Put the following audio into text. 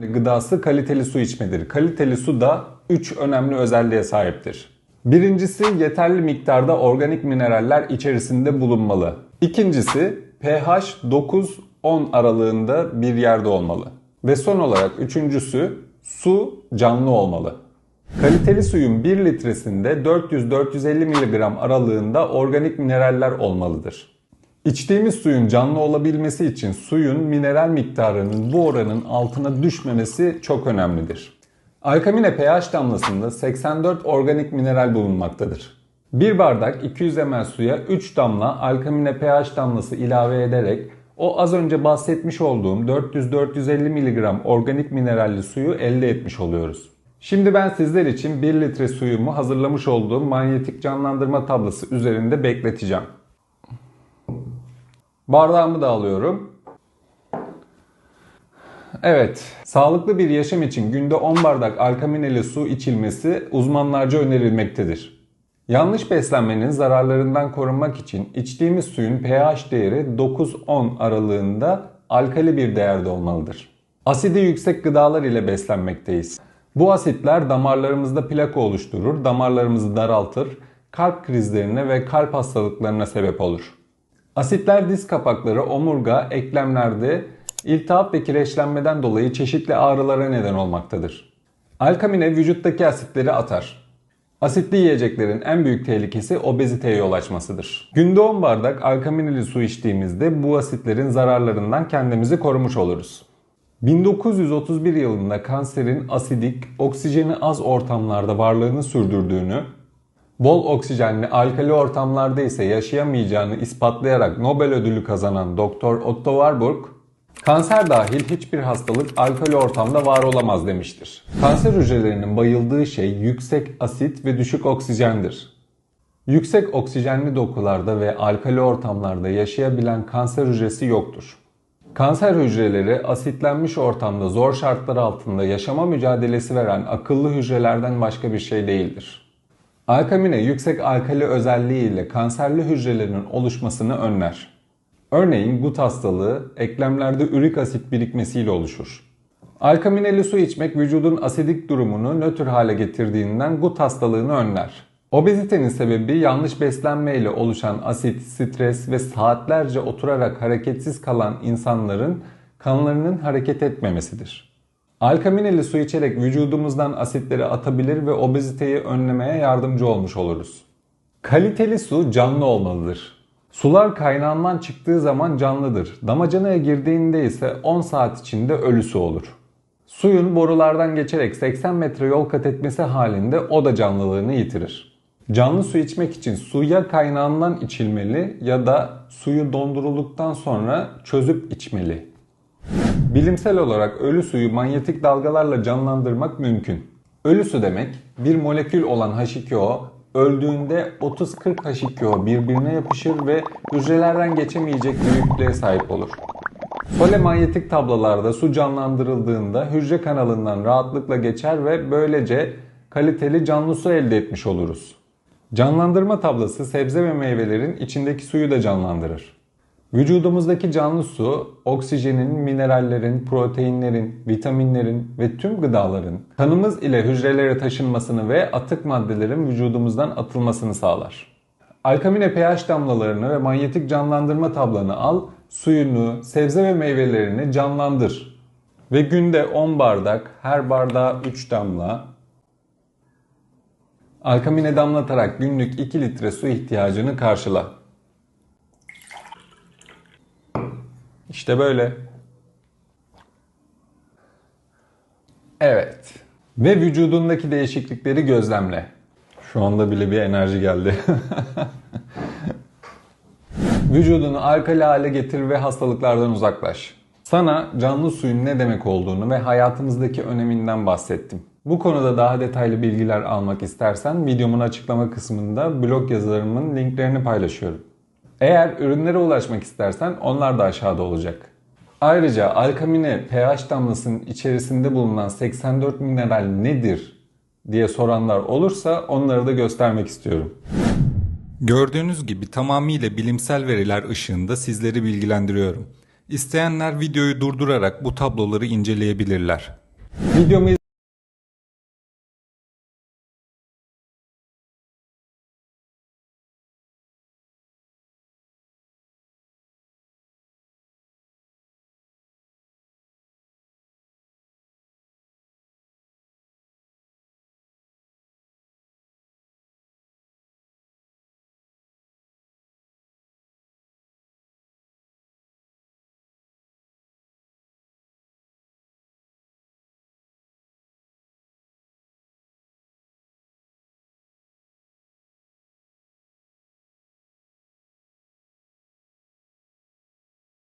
gıdası kaliteli su içmedir. Kaliteli su da 3 önemli özelliğe sahiptir. Birincisi yeterli miktarda organik mineraller içerisinde bulunmalı. İkincisi pH 9-10 aralığında bir yerde olmalı. Ve son olarak üçüncüsü su canlı olmalı. Kaliteli suyun 1 litresinde 400-450 mg aralığında organik mineraller olmalıdır. İçtiğimiz suyun canlı olabilmesi için suyun mineral miktarının bu oranın altına düşmemesi çok önemlidir. Alkamine pH damlasında 84 organik mineral bulunmaktadır. Bir bardak 200 ml suya 3 damla alkamine pH damlası ilave ederek o az önce bahsetmiş olduğum 400-450 mg organik mineralli suyu elde etmiş oluyoruz. Şimdi ben sizler için 1 litre suyumu hazırlamış olduğum manyetik canlandırma tablası üzerinde bekleteceğim. Bardağımı da alıyorum. Evet, sağlıklı bir yaşam için günde 10 bardak alkamineli su içilmesi uzmanlarca önerilmektedir. Yanlış beslenmenin zararlarından korunmak için içtiğimiz suyun pH değeri 9-10 aralığında alkali bir değerde olmalıdır. Asidi yüksek gıdalar ile beslenmekteyiz. Bu asitler damarlarımızda plaka oluşturur, damarlarımızı daraltır, kalp krizlerine ve kalp hastalıklarına sebep olur. Asitler diz kapakları, omurga, eklemlerde iltihap ve kireçlenmeden dolayı çeşitli ağrılara neden olmaktadır. Alkamine vücuttaki asitleri atar. Asitli yiyeceklerin en büyük tehlikesi obeziteye yol açmasıdır. Günde 10 bardak alkamineli su içtiğimizde bu asitlerin zararlarından kendimizi korumuş oluruz. 1931 yılında kanserin asidik, oksijeni az ortamlarda varlığını sürdürdüğünü, bol oksijenli alkali ortamlarda ise yaşayamayacağını ispatlayarak Nobel ödülü kazanan Dr. Otto Warburg, kanser dahil hiçbir hastalık alkali ortamda var olamaz demiştir. Kanser hücrelerinin bayıldığı şey yüksek asit ve düşük oksijendir. Yüksek oksijenli dokularda ve alkali ortamlarda yaşayabilen kanser hücresi yoktur. Kanser hücreleri asitlenmiş ortamda zor şartlar altında yaşama mücadelesi veren akıllı hücrelerden başka bir şey değildir. Alkamine yüksek alkali özelliği ile kanserli hücrelerin oluşmasını önler. Örneğin gut hastalığı eklemlerde ürik asit birikmesiyle oluşur. Alkamineli su içmek vücudun asidik durumunu nötr hale getirdiğinden gut hastalığını önler. Obezitenin sebebi yanlış beslenme ile oluşan asit, stres ve saatlerce oturarak hareketsiz kalan insanların kanlarının hareket etmemesidir. Alkamineli su içerek vücudumuzdan asitleri atabilir ve obeziteyi önlemeye yardımcı olmuş oluruz. Kaliteli su canlı olmalıdır. Sular kaynağından çıktığı zaman canlıdır. Damacanaya girdiğinde ise 10 saat içinde ölü su olur. Suyun borulardan geçerek 80 metre yol kat etmesi halinde o da canlılığını yitirir. Canlı su içmek için su ya kaynağından içilmeli ya da suyu dondurulduktan sonra çözüp içmeli. Bilimsel olarak ölü suyu manyetik dalgalarla canlandırmak mümkün. Ölü su demek bir molekül olan H2O öldüğünde 30-40 H2O birbirine yapışır ve hücrelerden geçemeyecek büyüklüğe sahip olur. Sole manyetik tablolarda su canlandırıldığında hücre kanalından rahatlıkla geçer ve böylece kaliteli canlı su elde etmiş oluruz. Canlandırma tablası sebze ve meyvelerin içindeki suyu da canlandırır. Vücudumuzdaki canlı su, oksijenin, minerallerin, proteinlerin, vitaminlerin ve tüm gıdaların kanımız ile hücrelere taşınmasını ve atık maddelerin vücudumuzdan atılmasını sağlar. Alkamine pH damlalarını ve manyetik canlandırma tablanı al, suyunu, sebze ve meyvelerini canlandır. Ve günde 10 bardak, her bardağa 3 damla, alkamine damlatarak günlük 2 litre su ihtiyacını karşıla. İşte böyle. Evet. Ve vücudundaki değişiklikleri gözlemle. Şu anda bile bir enerji geldi. Vücudunu alkali hale getir ve hastalıklardan uzaklaş. Sana canlı suyun ne demek olduğunu ve hayatımızdaki öneminden bahsettim. Bu konuda daha detaylı bilgiler almak istersen videomun açıklama kısmında blog yazılarımın linklerini paylaşıyorum. Eğer ürünlere ulaşmak istersen onlar da aşağıda olacak. Ayrıca alkamine pH damlasının içerisinde bulunan 84 mineral nedir diye soranlar olursa onları da göstermek istiyorum. Gördüğünüz gibi tamamıyla bilimsel veriler ışığında sizleri bilgilendiriyorum. İsteyenler videoyu durdurarak bu tabloları inceleyebilirler. Videomu